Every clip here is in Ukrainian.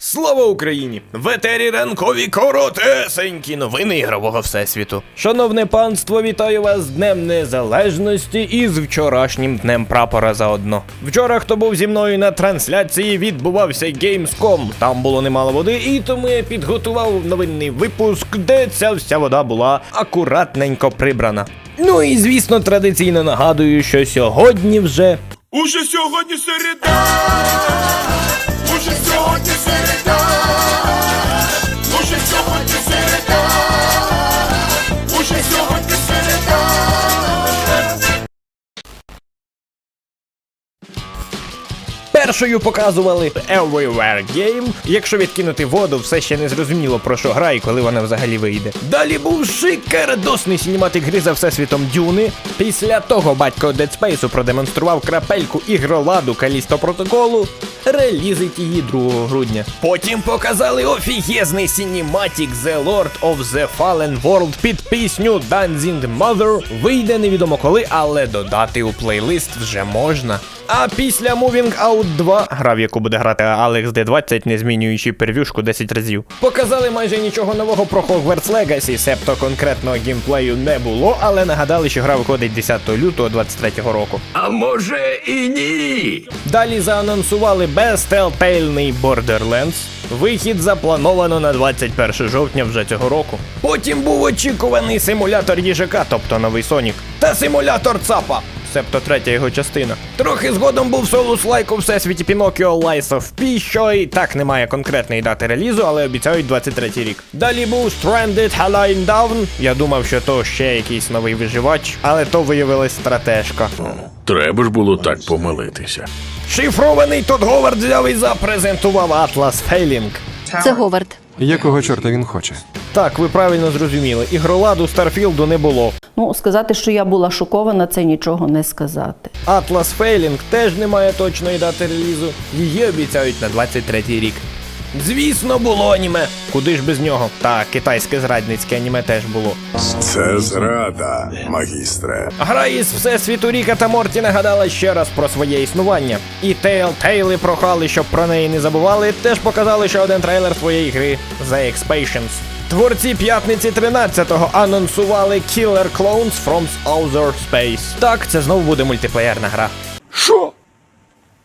Слава Україні! В етері ранкові коротесенькі новини ігрового всесвіту. Шановне панство, вітаю вас з Днем Незалежності і з вчорашнім днем прапора заодно. Вчора, хто був зі мною на трансляції, відбувався Gamescom. Там було немало води, і тому я підготував новинний випуск, де ця вся вода була акуратненько прибрана. Ну і звісно, традиційно нагадую, що сьогодні вже Уже сьогодні середа. Уже сьогодні середа. Першою показували Everywhere Game. Якщо відкинути воду, все ще не зрозуміло про що гра і коли вона взагалі вийде. Далі був шикардосний сінематик гри за всесвітом Дюни. Після того батько Dead Space продемонстрував крапельку ігроладу Калісто протоколу. Релізить її 2 грудня. Потім показали офігезний сінематик The Lord of the Fallen World під пісню Dancing Mother. Вийде невідомо коли, але додати у плейлист вже можна. А після Moving Out 2, гра, в яку буде грати Алекс D20, не змінюючи первюшку 10 разів. Показали майже нічого нового про Hogwarts Legacy, себто конкретного геймплею не було, але нагадали, що гра виходить 10 лютого 23 року. А може і ні. Далі заанонсували безтелтейлний Borderlands. Вихід заплановано на 21 жовтня вже цього року. Потім був очікуваний симулятор їжака, тобто новий Сонік, та симулятор ЦАПа. Себто третя його частина. Трохи згодом був солус лайк у всесвіті Pinocchio Lies of P, що і так немає конкретної дати релізу, але обіцяють 23 рік. Далі був Stranded Alone Down. Я думав, що то ще якийсь новий виживач, але то виявилась стратежка. Треба ж було так помилитися. Шифрований Тодд Говард взяв і запрезентував Atlas Failing. Це Говард. Якого чорта він хоче? Так, ви правильно зрозуміли. Ігроладу Старфілду не було. Ну, сказати, що я була шокована, це нічого не сказати. Atlas Failing теж не має точної дати релізу. Її обіцяють на 23-й рік. Звісно, було аніме. Куди ж без нього? Так, китайське зрадницьке аніме теж було. Це зрада, магістре. Гра із Всесвіту Ріка та Морті нагадала ще раз про своє існування. І Telltale прохали, щоб про неї не забували, теж показали ще один трейлер своєї гри The Expansions. Творці п'ятниці 13-го анонсували Killer Clones from Outer Space. Так, це знову буде мультиплеєрна гра. Що?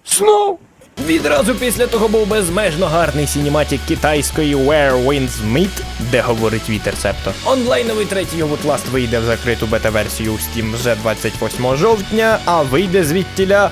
Знов? Відразу після того був безмежно гарний сінематік китайської Where Winds Meet, де говорить вітер септо. Онлайновий третій Outlast вийде в закриту бета-версію у Steam вже 28 жовтня, а вийде звідтіля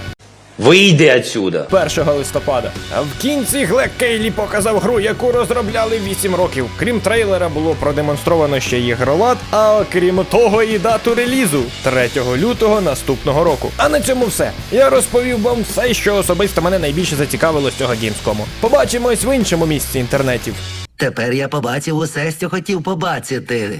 Вийди отсюда. 1 листопада. А в кінці Глек Кейлі показав гру, яку розробляли 8 років. Крім трейлера, було продемонстровано ще ігролад, а крім того, і дату релізу 3 лютого наступного року. А на цьому все. Я розповів вам все, що особисто мене найбільше зацікавило з цього геймскому. Побачимось в іншому місці інтернетів. Тепер я побачив усе, що хотів побачити.